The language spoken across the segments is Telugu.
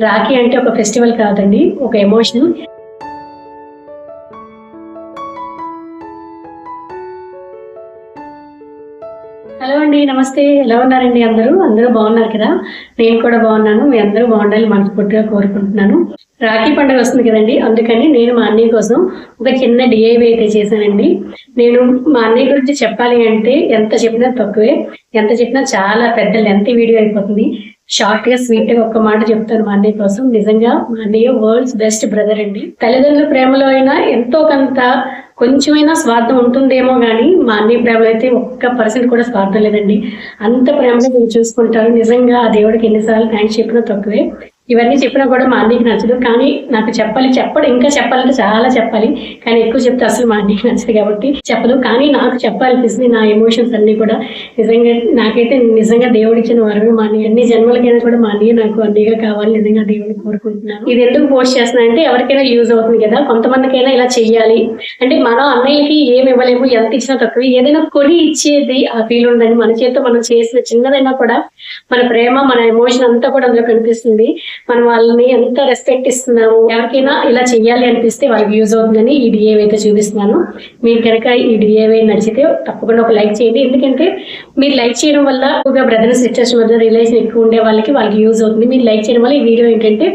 రాఖీ అంటే ఒక ఫెస్టివల్ కాదండి ఒక ఎమోషన్. నమస్తే ఎలా ఉన్నారండి అందరూ? అందరూ బాగున్నారు కదా? నేను కూడా బాగున్నాను. మీ అందరూ బాగుండాలి మనస్ఫూర్తిగా కోరుకుంటున్నాను. రాఖీ పండుగ వస్తుంది కదండి. అందుకని నేను మా అన్నయ్య కోసం ఒక చిన్న డిఐవై అయితే చేశానండి. నేను మా అన్నయ్య గురించి చెప్పాలి అంటే ఎంత చెప్పినా తక్కువే. ఎంత చెప్పినా చాలా పెద్ద లెంత్ వీడియో అయిపోతుంది. షార్ట్గా స్వీట్గా ఒక్క మాట చెప్తాను మా అన్నయ్య కోసం. నిజంగా మా అన్నయ్య వరల్డ్స్ బెస్ట్ బ్రదర్ అండి. తల్లిదండ్రుల ప్రేమలో అయినా ఎంతో కొంత కొంచెమైనా స్వార్థం ఉంటుందేమో కానీ మా అన్ని ప్రేమలు అయితే ఒక్క పర్సెంట్ కూడా స్వార్థం లేదండి. అంత ప్రేమగా మీరు చూసుకుంటారు. నిజంగా ఆ దేవుడికి ఎన్నిసార్లు థ్యాంక్స్ చెప్పినా తక్కువే. ఇవన్నీ చెప్పినా కూడా మా అన్నయ్యకి నచ్చదు. కానీ నాకు చెప్పాలి చెప్పడం. ఇంకా చెప్పాలంటే చాలా చెప్పాలి. కానీ ఎక్కువ చెప్తే అసలు మా అన్నయ్యకి నచ్చదు కాబట్టి చెప్పదు. కానీ నాకు చెప్పాలనిపిస్తుంది నా ఎమోషన్స్ అన్ని కూడా. నిజంగా నాకైతే నిజంగా దేవుడిచ్చిన వరమే మా అన్నయ్య. అన్ని జన్మలకైనా కూడా మా అన్నయ్య నాకు అన్నయ్యగా కావాలి. నిజంగా దేవుడిని కోరుకుంటున్నాను. ఇది ఎందుకు పోస్ట్ చేస్తున్నా అంటే ఎవరికైనా యూజ్ అవుతుంది కదా. కొంతమందికైనా ఇలా చెయ్యాలి. అంటే మనం అన్నయ్యకి ఏమి ఇవ్వలేము. ఎంత ఇచ్చినా తక్కువ. ఏదైనా కొని ఇచ్చేది ఆ ఫీల్ ఉందండి మన చేతితో మనం చేసిన చిన్నదైనా కూడా మన ప్రేమ మన ఎమోషన్ అంతా కూడా అందులో కనిపిస్తుంది. మనం వాళ్ళని ఎంత రెస్పెక్ట్ ఇస్తున్నాము ఎవరికైనా ఇలా చెయ్యాలి అనిపిస్తే వాళ్ళకి యూజ్ అవుతుందని ఈ డిఏవి అయితే చూపిస్తున్నాను. మీరు కనుక ఈ డిఏవి నడిచితే తప్పకుండా ఒక లైక్ చేయండి. ఎందుకంటే మీరు లైక్ చేయడం వల్ల ఎక్కువగా బ్రదర్ సిస్టర్స్ మధ్య రిలేషన్ ఎక్కువ ఉండే వాళ్ళకి వాళ్ళకి యూజ్ అవుతుంది. మీరు లైక్ చేయడం వల్ల ఈ వీడియో ఏంటంటే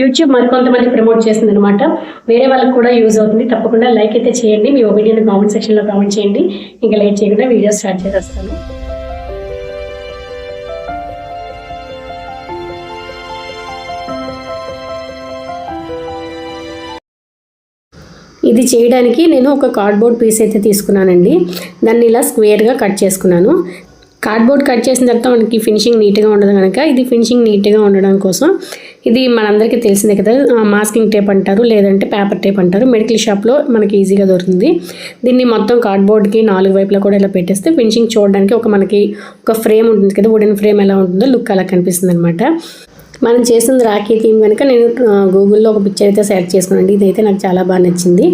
యూట్యూబ్ మరికొంతమంది ప్రమోట్ చేస్తుంది అనమాట వేరే వాళ్ళకి కూడా యూజ్ అవుతుంది. తప్పకుండా లైక్ అయితే చేయండి. మీ ఒపీనియన్ కామెంట్ సెక్షన్లో కామెంట్ చేయండి. ఇంకా లైక్ చేయకుండా వీడియో స్టార్ట్ చేసేస్తాను. ఇది చేయడానికి నేను ఒక కార్డ్బోర్డ్ పీస్ అయితే తీసుకున్నానండి. దాన్ని ఇలా స్క్వేర్గా కట్ చేసుకున్నాను. కార్డ్బోర్డ్ కట్ చేసిన తర్వాత మనకి ఫినిషింగ్ నీట్గా ఉండదు కనుక ఇది ఫినిషింగ్ నీట్గా ఉండడం కోసం ఇది మనందరికీ తెలిసిందే కదా మాస్కింగ్ టేప్ అంటారు లేదంటే పేపర్ టేప్ అంటారు. మెడికల్ షాప్లో మనకి ఈజీగా దొరుకుతుంది. దీన్ని మొత్తం కార్డ్బోర్డ్కి నాలుగు వైపులా కూడా ఇలా పెట్టేస్తే ఫినిషింగ్ చూడడానికి ఒక మనకి ఒక ఫ్రేమ్ ఉంటుంది కదా వుడెన్ ఫ్రేమ్ ఎలా ఉంటుందో లుక్ అలా కనిపిస్తుంది అనమాట మనం చేసింది రాఖీ థీమ్ కనుక నేను గూగుల్లో ఒక పిక్చర్ అయితే సెలెక్ట్ చేసుకున్నాను. ఇదైతే నాకు చాలా బాగా నచ్చింది.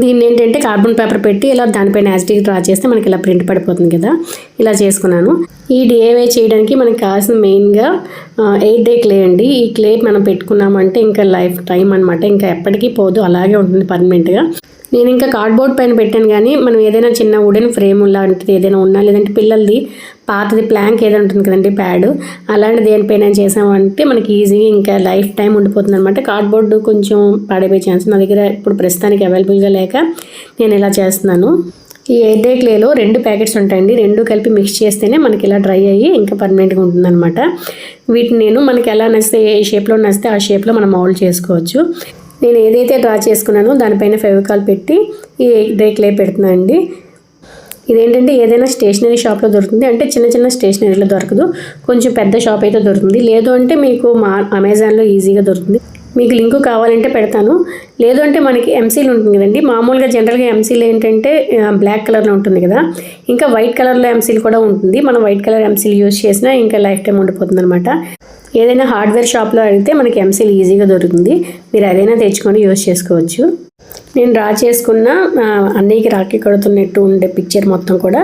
దీన్ని ఏంటంటే కార్బన్ పేపర్ పెట్టి ఇలా దానిపైన యాజిటిక్ డ్రా చేస్తే మనకి ఇలా ప్రింట్ పడిపోతుంది కదా. ఇలా చేసుకున్నాను. ఈ డిఏవై చేయడానికి మనకి కావాల్సిన మెయిన్గా ఎయిట్ డే క్లే అండి. ఈ క్లే మనం పెట్టుకున్నామంటే ఇంకా లైఫ్ టైం అనమాట ఇంకా ఎప్పటికీ పోదు. అలాగే ఉంటుంది పర్మనెంట్గా నేను ఇంకా కార్డ్బోర్డ్ పైన పెట్టాను కానీ మనం ఏదైనా చిన్న వుడెన్ ఫ్రేమ్ లాంటిది ఏదైనా ఉన్నా లేదంటే పిల్లలది పాతది ప్లాంక్ ఏదైనా ఉంటుంది కదండి ప్యాడ్ అలాంటి దేనిపైన చేసామంటే మనకి ఈజీగా ఇంకా లైఫ్ టైం ఉండిపోతుంది అనమాట కార్డ్బోర్డ్ కొంచెం పాడైపోయే ఛాన్స్ నా దగ్గర ఇప్పుడు ప్రస్తుతానికి అవైలబుల్గా లేక నేను ఇలా చేస్తున్నాను. ఈ ఎయిర్డే క్లేలో రెండు ప్యాకెట్స్ ఉంటాయండి. రెండు కలిపి మిక్స్ చేస్తేనే మనకి ఇలా డ్రై అయ్యి ఇంకా పర్మనెంట్గా ఉంటుందన్నమాట. వీటిని నేను మనకి ఎలా నచ్చితే ఏ షేప్లో నచ్చితే ఆ షేప్లో మనం మౌల్డ్ చేసుకోవచ్చు. నేను ఏదైతే డ్రా చేసుకున్నానో దానిపైన ఫెవికాల్ పెట్టి ఈ డే క్లే పెడుతున్నాను అండి. ఇదేంటంటే ఏదైనా స్టేషనరీ షాప్లో దొరుకుతుంది. అంటే చిన్న చిన్న స్టేషనరీలో దొరకదు. కొంచెం పెద్ద షాప్ అయితే దొరుకుతుంది. లేదు అంటే మీకు మా అమెజాన్లో ఈజీగా దొరుకుతుంది. మీకు లింకు కావాలంటే పెడతాను. లేదు అంటే మనకి ఎంసీలు ఉంటుంది కదండి. మామూలుగా జనరల్గా ఎంసీలు ఏంటంటే బ్లాక్ కలర్లో ఉంటుంది కదా. ఇంకా వైట్ కలర్లో ఎంసీలు కూడా ఉంటుంది. మనం వైట్ కలర్ ఎంసీలు యూజ్ చేసినా ఇంకా లైఫ్ టైం ఉండిపోతుంది అనమాట ఏదైనా హార్డ్వేర్ షాప్లో అడిగితే మనకి ఎంసీల్ ఈజీగా దొరుకుతుంది. మీరు అదైనా తెచ్చుకొని యూజ్ చేసుకోవచ్చు. నేను డ్రా చేసుకున్న అన్నయ్యకి రాఖీ కడుతున్నట్టు ఉండే పిక్చర్ మొత్తం కూడా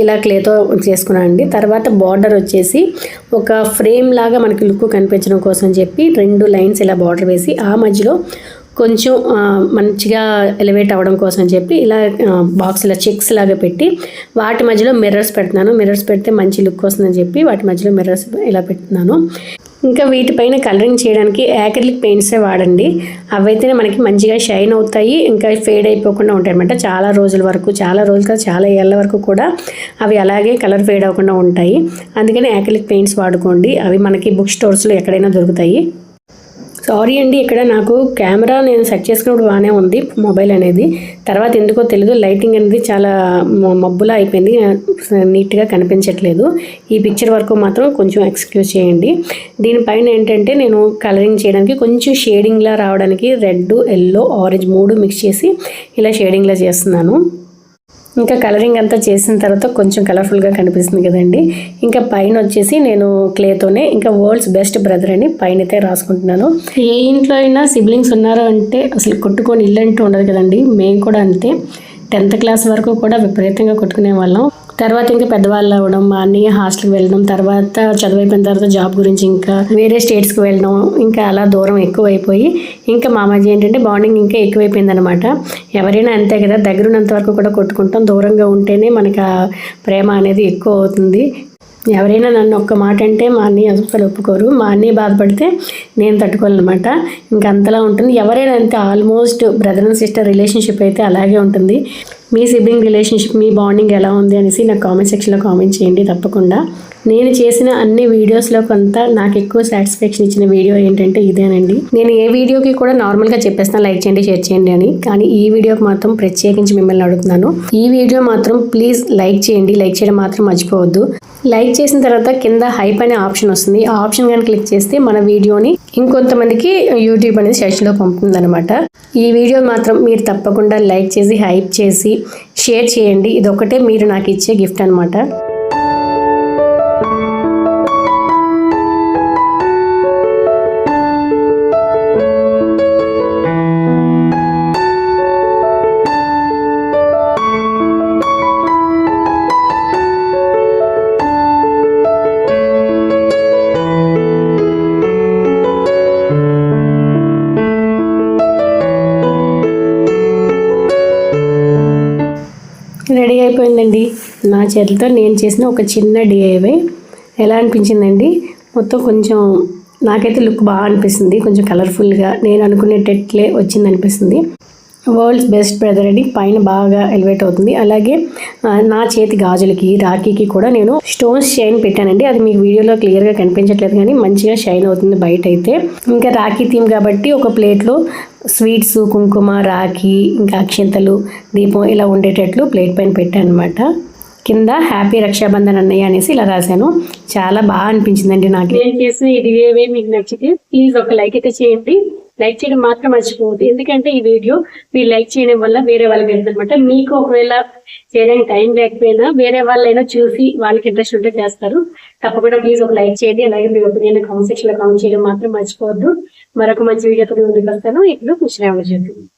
ఇలా క్లేతో చేసుకున్నాను అండి. తర్వాత బార్డర్ వచ్చేసి ఒక ఫ్రేమ్ లాగా మనకి లుక్ కనిపించడం కోసం చెప్పి రెండు లైన్స్ ఇలా బార్డర్ వేసి ఆ మధ్యలో కొంచెం మంచిగా ఎలివేట్ అవ్వడం కోసం చెప్పి ఇలా బాక్స్ ఇలా చెక్స్ లాగా పెట్టి వాటి మధ్యలో మిర్రర్స్ పెడుతున్నాను. మిర్రర్స్ పెడితే మంచి లుక్ వస్తుందని చెప్పి వాటి మధ్యలో మిర్రర్స్ ఇలా పెడుతున్నాను. ఇంకా వీటిపైన కలరింగ్ చేయడానికి యాక్రిలిక్ పెయింట్సే వాడండి. అవైతేనే మనకి మంచిగా షైన్ అవుతాయి. ఇంకా ఫేడ్ అయిపోకుండా ఉంటాయి అనమాట చాలా రోజుల వరకు చాలా రోజులు చాలా ఏళ్ళ వరకు కూడా అవి అలాగే కలర్ ఫేడ్ అవ్వకుండా ఉంటాయి. అందుకని యాక్రిలిక్ పెయింట్స్ వాడుకోండి. అవి మనకి బుక్ స్టోర్స్లో ఎక్కడైనా దొరుకుతాయి. సారీ అండి ఇక్కడ నాకు కెమెరా నేను సెట్ చేసుకున్నప్పుడు బాగానే ఉంది మొబైల్ అనేది. తర్వాత ఎందుకో తెలియదు లైటింగ్ అనేది చాలా మబ్బులా అయిపోయింది నీట్గా కనిపించట్లేదు. ఈ పిక్చర్ వరకు మాత్రం కొంచెం ఎక్స్క్యూజ్ చేయండి. దీనిపైన ఏంటంటే నేను కలరింగ్ చేయడానికి కొంచెం షేడింగ్లా రావడానికి రెడ్ ఎల్లో ఆరెంజ్ మూడు మిక్స్ చేసి ఇలా షేడింగ్లా చేస్తున్నాను. ఇంకా కలరింగ్ అంతా చేసిన తర్వాత కొంచెం కలర్ఫుల్గా కనిపిస్తుంది కదండి. ఇంకా పైన వచ్చేసి నేను క్లేతోనే ఇంకా వరల్డ్స్ బెస్ట్ బ్రదర్ అని పైన అయితే రాసుకుంటున్నాను. ఏ ఇంట్లో అయినా సిబ్లింగ్స్ ఉన్నారు అంటే అసలు కొట్టుకొని ఇల్లు అంటూ ఉండదు కదండి. మేము కూడా అంతే. టెన్త్ క్లాస్ వరకు కూడా విపరీతంగా కొట్టుకునే వాళ్ళం. తర్వాత ఇంకా పెద్దవాళ్ళు అవ్వడం మా అన్నయ్య హాస్టల్కి వెళ్ళడం తర్వాత చదువైపోయిన తర్వాత జాబ్ గురించి ఇంకా వేరే స్టేట్స్కి వెళ్ళడం ఇంకా అలా దూరం ఎక్కువైపోయి ఇంకా మామాజీ ఏంటంటే బాండింగ్ ఇంకా ఎక్కువైపోయింది అనమాట ఎవరైనా అంతే కదా దగ్గరున్నంత వరకు కూడా కొట్టుకుంటాం దూరంగా ఉంటేనే మనకు ఆ ప్రేమ అనేది ఎక్కువ అవుతుంది. ఎవరైనా నన్ను ఒక్క మాట అంటే మా అన్నయ్య అసలు ఒప్పుకోరు. మా అన్నయ్య బాధపడితే నేను తట్టుకోవాలన్నమాట ఇంకా అంతలా ఉంటుంది. ఎవరైనా అంతే almost brother and sister relationship అయితే అలాగే ఉంటుంది. మీ సిబ్లింగ్ రిలేషన్షిప్ మీ బాండింగ్ ఎలా ఉంది అనేసి నాకు కామెంట్ సెక్షన్లో కామెంట్ చేయండి తప్పకుండా. నేను చేసిన అన్ని వీడియోస్లో కొంత నాకు ఎక్కువ సాటిస్ఫాక్షన్ ఇచ్చిన వీడియో ఏంటంటే ఇదేనండి. నేను ఏ వీడియోకి కూడా నార్మల్గా చెప్పేస్తాను లైక్ చేయండి షేర్ చేయండి అని. కానీ ఈ వీడియోకి మాత్రం ప్రత్యేకించి మిమ్మల్ని అడుగుతున్నాను. ఈ వీడియో మాత్రం ప్లీజ్ లైక్ చేయండి లైక్ చేయడం మాత్రం మర్చిపోవద్దు. లైక్ చేసిన తర్వాత కింద హైప్ అనే ఆప్షన్ వస్తుంది. ఆ ఆప్షన్ కానీ క్లిక్ చేస్తే మన వీడియోని ఇంకొంతమందికి యూట్యూబ్ అనేది సెషన్లో పంపుతుంది అనమాట ఈ వీడియో మాత్రం మీరు తప్పకుండా లైక్ చేసి హైప్ చేసి షేర్ చేయండి. ఇదొకటే మీరు నాకు ఇచ్చే గిఫ్ట్ అనమాట నా చేతులతో నేను చేసిన ఒక చిన్న డిఐవై ఎలా అనిపించిందండి? మొత్తం కొంచెం నాకైతే లుక్ బాగా అనిపిస్తుంది. కొంచెం కలర్ఫుల్గా నేను అనుకునేటట్లే వచ్చింది అనిపిస్తుంది. వరల్డ్స్ బెస్ట్ బ్రదర్ అని పైన బాగా ఎలివేట్ అవుతుంది. అలాగే నా చేతి గాజులకి రాఖీకి కూడా నేను స్టోన్స్ షైన్ పెట్టానండి. అది మీకు వీడియోలో క్లియర్గా కనిపించట్లేదు కానీ మంచిగా షైన్ అవుతుంది బయట అయితే ఇంకా రాఖీ థీమ్ కాబట్టి ఒక ప్లేట్లో స్వీట్స్ కుంకుమ రాఖీ ఇంకా అక్షింతలు దీపం ఇలా ఉండేటట్లు ప్లేట్ పైన పెట్టాను అనమాట కింద హ్యాపీ రక్షాబంధన్ అన్నయ్య అనేసి ఇలా రాశాను. చాలా బాగా అనిపించిందండి నాకు. నేను చేసిన ఇది ఏవే మీకు నచ్చితే ప్లీజ్ ఒక లైక్ అయితే చేయండి. లైక్ చేయడం మాత్రం మర్చిపోవద్దు. ఎందుకంటే ఈ వీడియో మీరు లైక్ చేయడం వల్ల వేరే వాళ్ళకి వెళ్తుంది అనమాట. మీకు ఒకవేళ చేయడానికి టైం లేకపోయినా వేరే వాళ్ళైనా చూసి వాళ్ళకి ఇంట్రెస్ట్ ఉంటే చేస్తారు. తప్పకుండా ప్లీజ్ ఒక లైక్ చేయండి. అలాగే మీ ఒపీనియన్ కామెంట్ సెక్షన్లో కామెంట్ చేయడం మాత్రం మర్చిపోవద్దు. మరొక మంచి వీడియోతో ముందుకు వస్తాను. ఇప్పుడు కృష్ణ చేద్దాం